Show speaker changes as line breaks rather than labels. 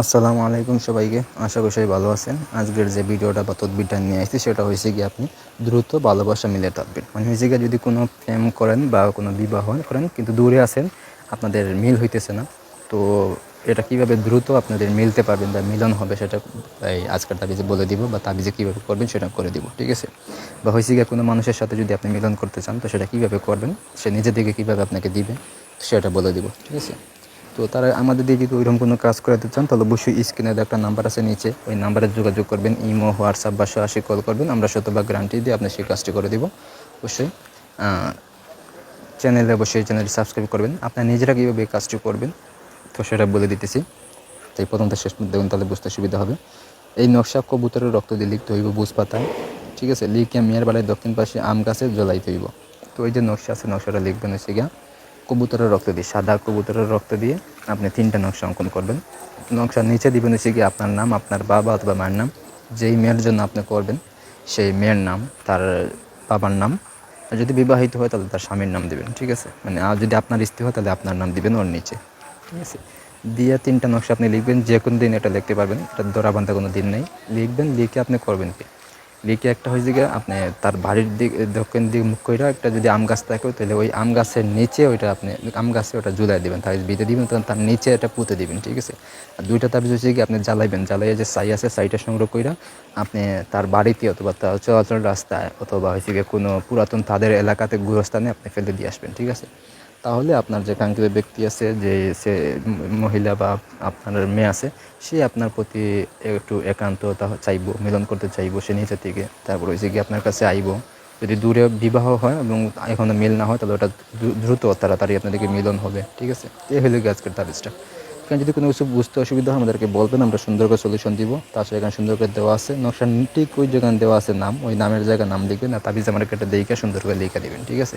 আসসালামু আলাইকুম সবাইকে। আশা করি সবাই ভালো আছেন। আজকের যে ভিডিওটা বা তদবিরটা নিয়ে আসছি, সেটা হয়েছে কি আপনি দ্রুত ভালোবাসা মিলে থাকবেন মানে হয়েছে গিয়ে যদি কোনো প্রেম করেন বা কোনো বিবাহ করেন, কিন্তু দূরে আছেন, আপনাদের মিল হইতেছে না। তো এটা কীভাবে দ্রুত আপনাদের মিলতে পারবেন বা মিলন হবে, সেটা এই আজকের তাবিজে বলে দিব বা তাবিজে কীভাবে করবেন, সেটা করে দিব, ঠিক আছে? বা হয়েছে গিয়ে কোনো মানুষের সাথে যদি আপনি মিলন করতে চান, তো সেটা কীভাবে করবেন, সে নিজে থেকে কীভাবে আপনাকে দিবে, সেটা বলে দিব, ঠিক আছে? তো তারা আমাদের দিয়ে যদি ওইরকম কোনো কাজ করাতে চান? তাহলে অবশ্যই স্ক্রিনে একটা নাম্বার আছে নিচে। ওই নাম্বারে যোগাযোগ করবেন, ইমো, হোয়াটসঅ্যাপ বা সরাসরি কল করবেন। আমরা শতভাগ গ্যারান্টি দিয়ে আপনি সেই কাজটি করে দিব। অবশ্যই চ্যানেলে অবশ্যই চ্যানেলটি সাবস্ক্রাইব করবেন। আপনার নিজেরা কীভাবে এই কাজটি করবেন? তো সেটা বলে দিতেছি। তাই প্রথমটা শেষ দেখুন, তাহলে বুঝতে সুবিধা হবে। এই নকশা কবুতরের রক্ত দিয়ে লিখতে হইব বুঝ পাতায় ঠিক আছে? লিখিয়া মেয়ের বাড়ির দক্ষিণ পাশে আম গাছে জ্বলাইতে হইব তো ওই যে নকশা আছে, নকশাটা লিখবেন হচ্ছে গিয়া। কবুতরের রক্ত দিয়ে, সাদা কবুতরের রক্ত দিয়ে আপনি তিনটা নকশা অঙ্কন করবেন। নকশার নিচে দিবেন হচ্ছে গিয়ে আপনার নাম, আপনার বাবা অথবা মায়ের নাম। যেই মেয়ের জন্য আপনি করবেন, সেই মেয়ের নাম, তার বাবার নাম। আর যদি বিবাহিত হয়, তাহলে তার স্বামীর নাম দিবেন, ঠিক আছে? মানে আর যদি আপনার স্ত্রী হয়, তাহলে আপনার নাম দিবেন ওর নিচে, ঠিক আছে? দিয়ে তিনটা নকশা আপনি লিখবেন যে কোনো দিন এটা লিখতে পারবেন, এটা ধরা বান্ধা কোনো দিন নেই। লিখবেন, লিখে আপনি করবেন কি? লিখে একটা হয়েছে গিয়ে আপনি তার বাড়ির দিক, দক্ষিণ দিক মুখ করে একটা যদি আম গাছ থাকে, তাহলে ওই আম গাছের নিচে ওইটা আপনি, আম গাছে ওটা ঝুলাই দেবেন তাই বিতে দিবেন, তখন তার নিচে এটা পুঁতে দিবেন, ঠিক আছে? আর দুইটা তাবিজ হচ্ছে কি আপনি জ্বালাইবেন, জ্বালাইয়ে যে সাই আছে সাইটা সংগ্রহ করে আপনি তার বাড়িতে অথবা তার চলাচল রাস্তায় অথবা হচ্ছে গিয়ে কোনো পুরাতন তাদের এলাকাতে গুরস্থানে আপনি ফেলে দিয়ে আসবেন, ঠিক আছে? তাহলে আপনার যে কাঙ্ক্ষিত ব্যক্তি আছে, যে সে মহিলা বা আপনার মেয়ে আছে, সে আপনার প্রতি একটু একান্ততা চাইব, মিলন করতে চাইব, সে নিচে থেকে। তারপর হয়েছে কি আপনার কাছে আইবো। যদি দূরে বিবাহ হয় এবং এখনও মিল না হয়, তাহলে ওটা দ্রু- দ্রুত তাড়াতাড়ি আপনাদেরকে মিলন হবে, ঠিক আছে? এই হলো কি আজকের তাবিজটা এখানে যদি কোনো কিছু বুঝতে অসুবিধা হয়, আমাদেরকে বলবেন, আমরা সুন্দর করে সলিউশন দিব। তাছাড়া এখানে সুন্দর করে দেওয়া আছে নকশা ঠিক ওই জায়গায় দেওয়া আছে নাম, ওই নামের জায়গায় নাম লিখবেন, আর তাবিজ আমার একটা দেখে সুন্দর করে লিখে দেবেন, ঠিক আছে?